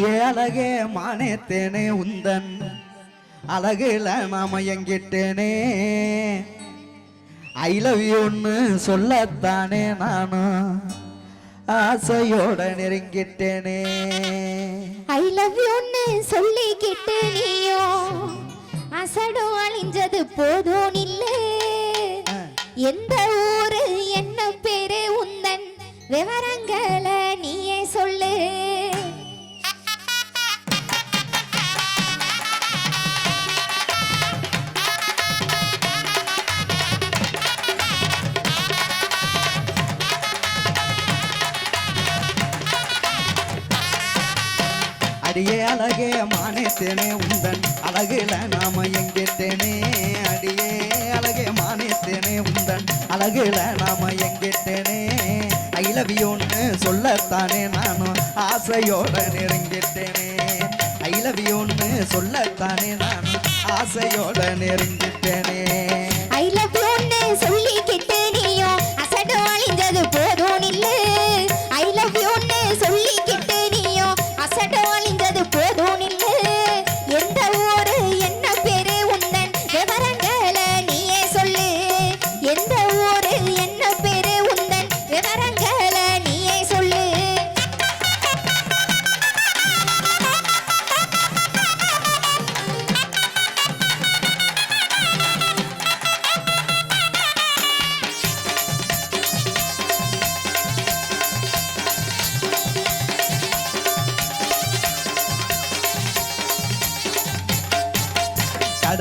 அடியே அழகே மானேத்தேனே உந்தன். அழகுல நாம எங்கிட்டேனே ஐ லவ் யூன்னு சொல்லத்தானே நானும் ஆசையோட நெருங்கிட்டேனே. ஐ லவ் யூன்னு சொல்லிக்கிட்டு நீயோ. அசடும் அழிஞ்சது போதும் இல்லை எந்த ஊரு என்ன பேரு உந்தன். விவரங்களை மானித்தேனே உந்தன் அழகுல நாம எங்கிட்டேனே அடியே அழகே மானித்தேனே உந்தன் அழகுல நாம எங்கிட்டேனே ஐ லவ் யூன்னு சொல்லத்தானே நானும் ஆசையோட நெருங்கிட்டேனே. ஐ லவ் யூன்னு சொல்லத்தானே நானும் ஆசையோட நெருங்கிட்டேனே.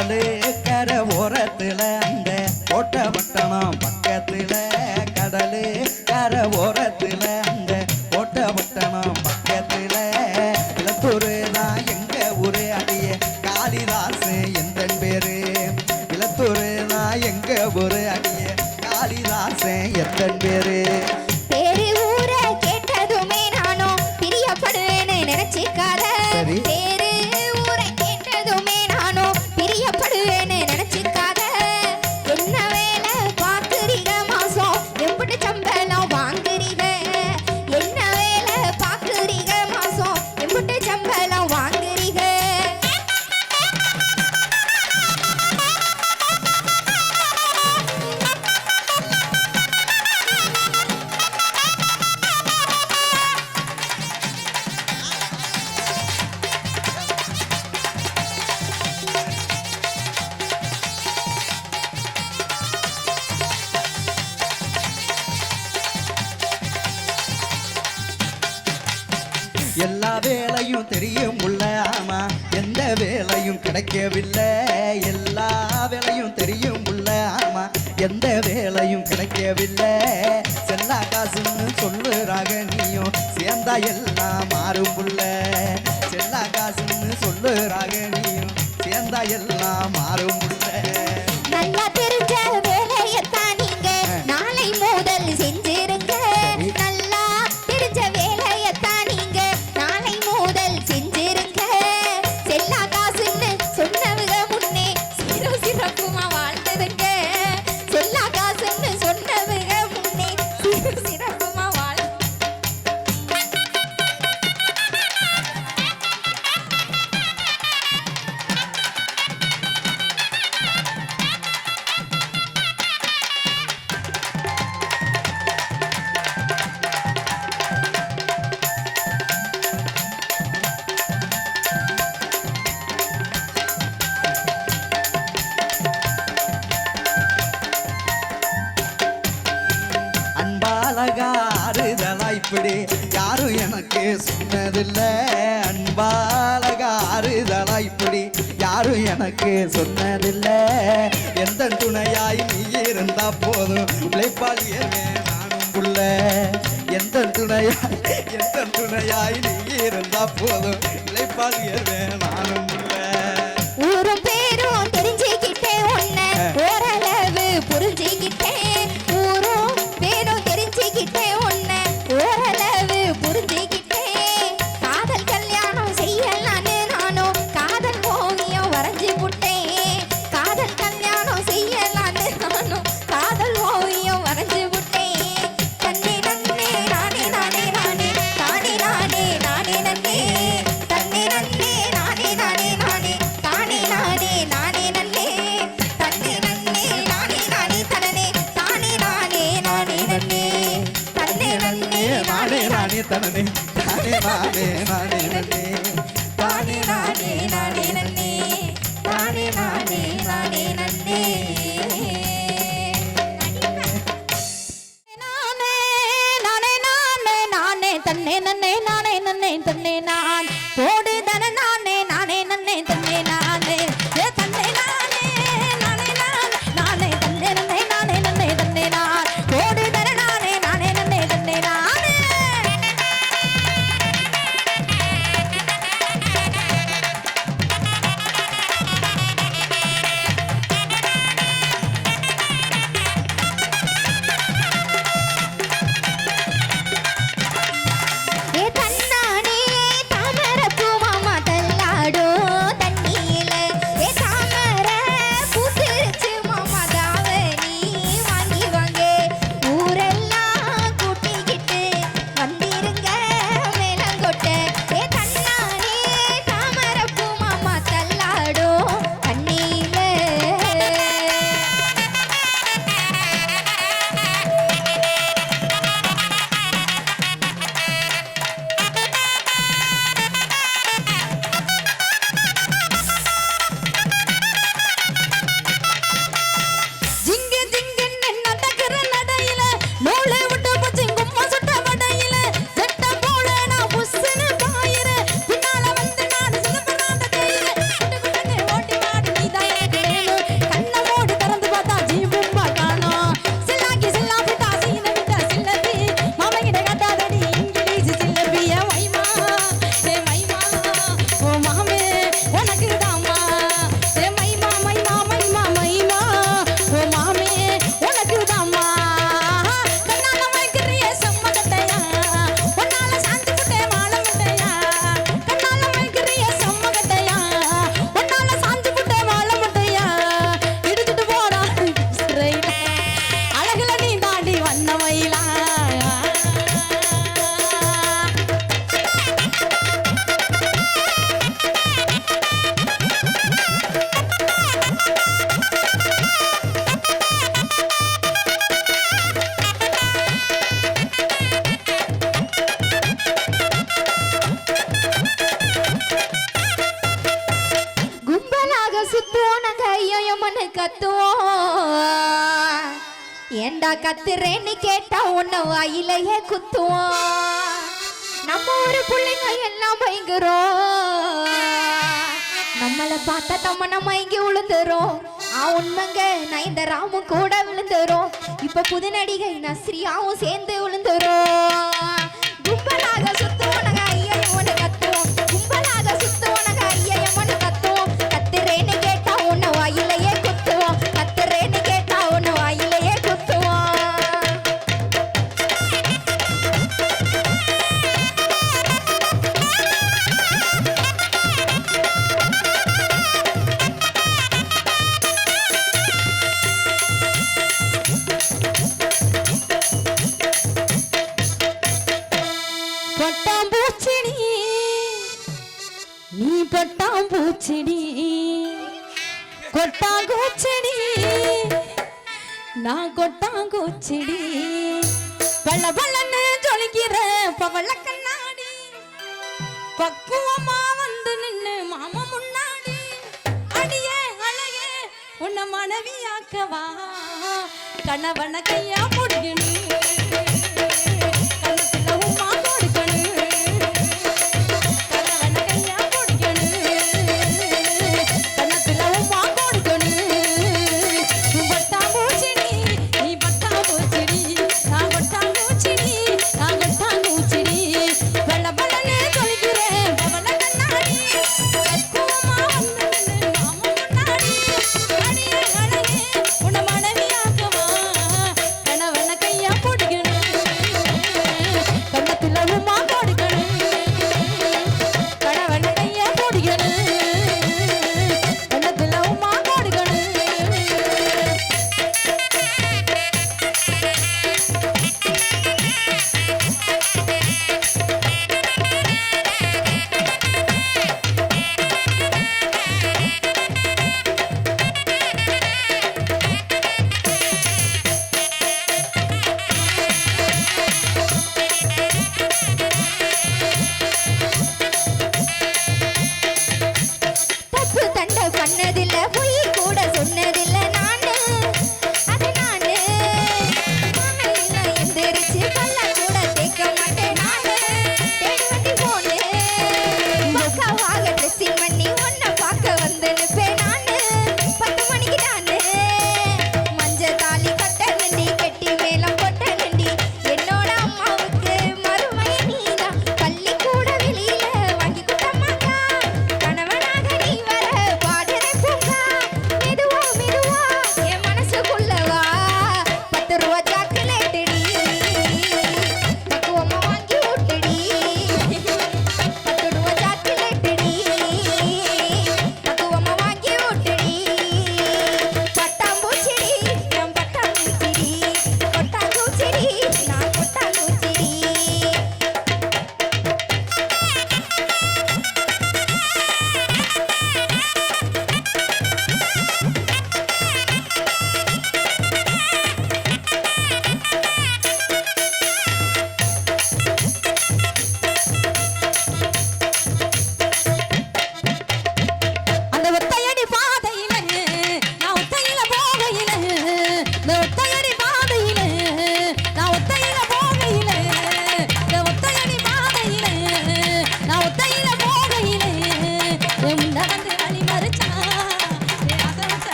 கடலு கரை ஓரத்துல அந்த கோட்டை பட்டணம் பக்கத்தில் கடலு கரை ஓரத்துல வேலையும் தெரியும் உள்ள ஆமா. எந்த வேலையும் கிடைக்கவில்லை. எல்லா வேலையும் தெரியும் உள்ள ஆமா. எந்த வேலையும் கிடைக்கவில்லை. செல்லா காசுன்னு சொல்லுறாக நீயும் சேர்ந்தா எல்லாம் மாறும் புள்ள செல்லா காசுன்னு சொல்லுறாக நீயும் சேர்ந்தா எல்லாம் மாறும் புள்ள எனக்கு சொன்னதில்ல. எந்த துணையாய் நீ இருந்தா போதும். உழைப்பாளியே நானும் புள்ள. எந்த துணையாய் எந்த துணையாய் நீ இருந்தா போதும். உழைப்பாளியே நானும் புள்ள. ஊரும் பேரும் தெரிஞ்சுக்கிட்டேன் உன்னை ஓரளவு புரிஞ்சுக்கிட்டேன் மனமே மனே மனே மனே மனே வாயிலையே குத்துவோம். நம்ம ஒரு பிள்ளைங்க எல்லாம் பயங்குறோம் நம்மளை பார்த்தா தம்ம நம்ம இங்கே விழுந்துரும் ஆ உண்மைங்க நான் இந்த ராமும் கூட விழுந்துரும் இப்போ புது நடிகை நஸ்ரியாவும் சேர்ந்து விழுந்துரும் கும்பலாக சிடி. பல பலன்னு ஜொலிக்கிற பவள கண்ணாடி. பக்குவமா வந்து நின்னு மாம முன்னாடி. அடியே அழகே உன்னை மனைவியாக்கவா? கணவன கையா முடியணும்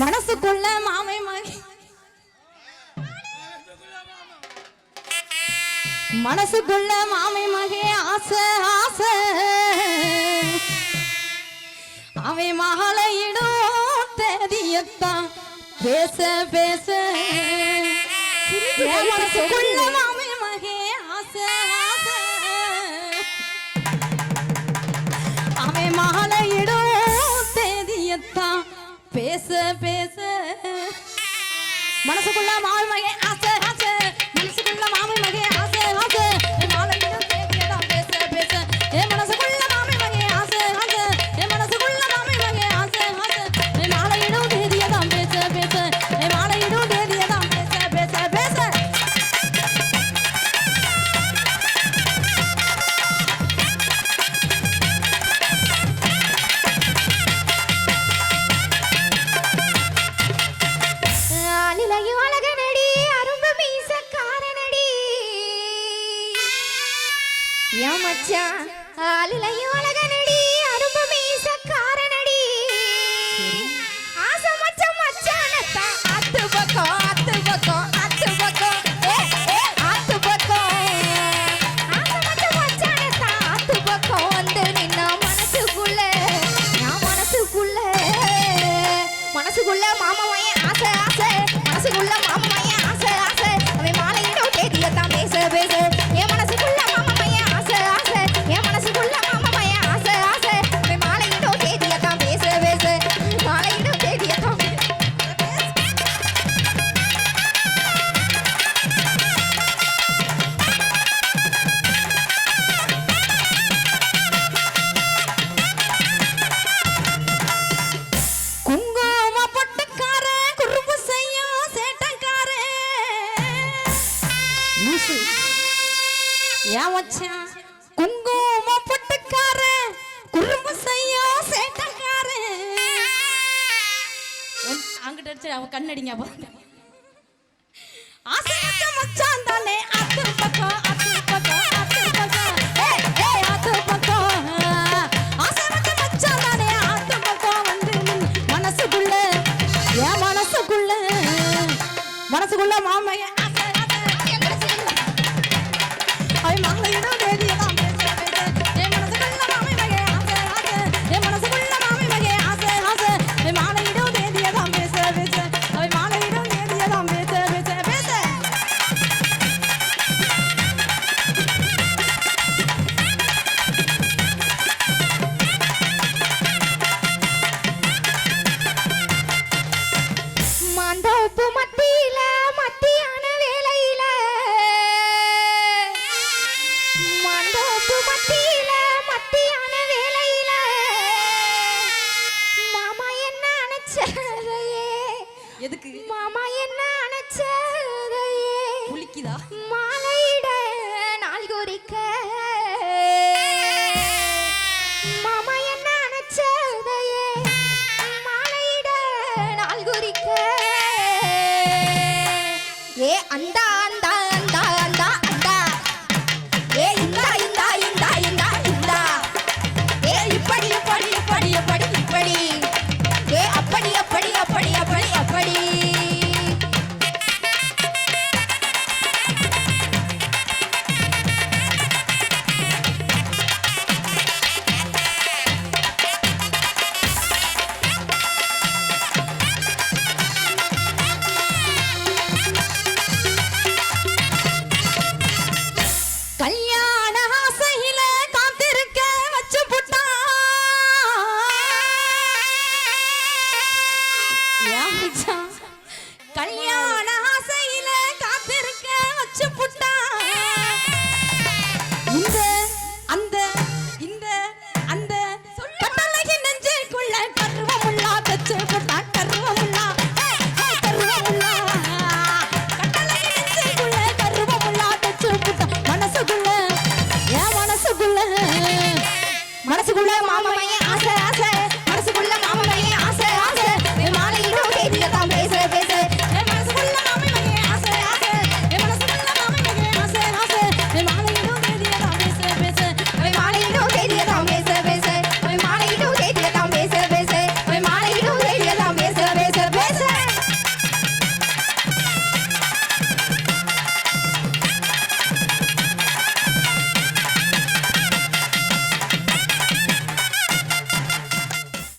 மனசுக்குள்ள மாமை மகி மனசுக்குள்ள மாமை மகே ஆசை ஆசை. அவை மகளையிடும் தெரியத்தான் பேச பேச. மனசுக்குள்ள மாமை மகி ஆசை பேச பேச. மனசுக்குள்ள மால் மகன் ஆசை. ஏன் மச்சான்? ஆளுலையும் அழகனே மனசுக்குள்ள மாமா ஆசை.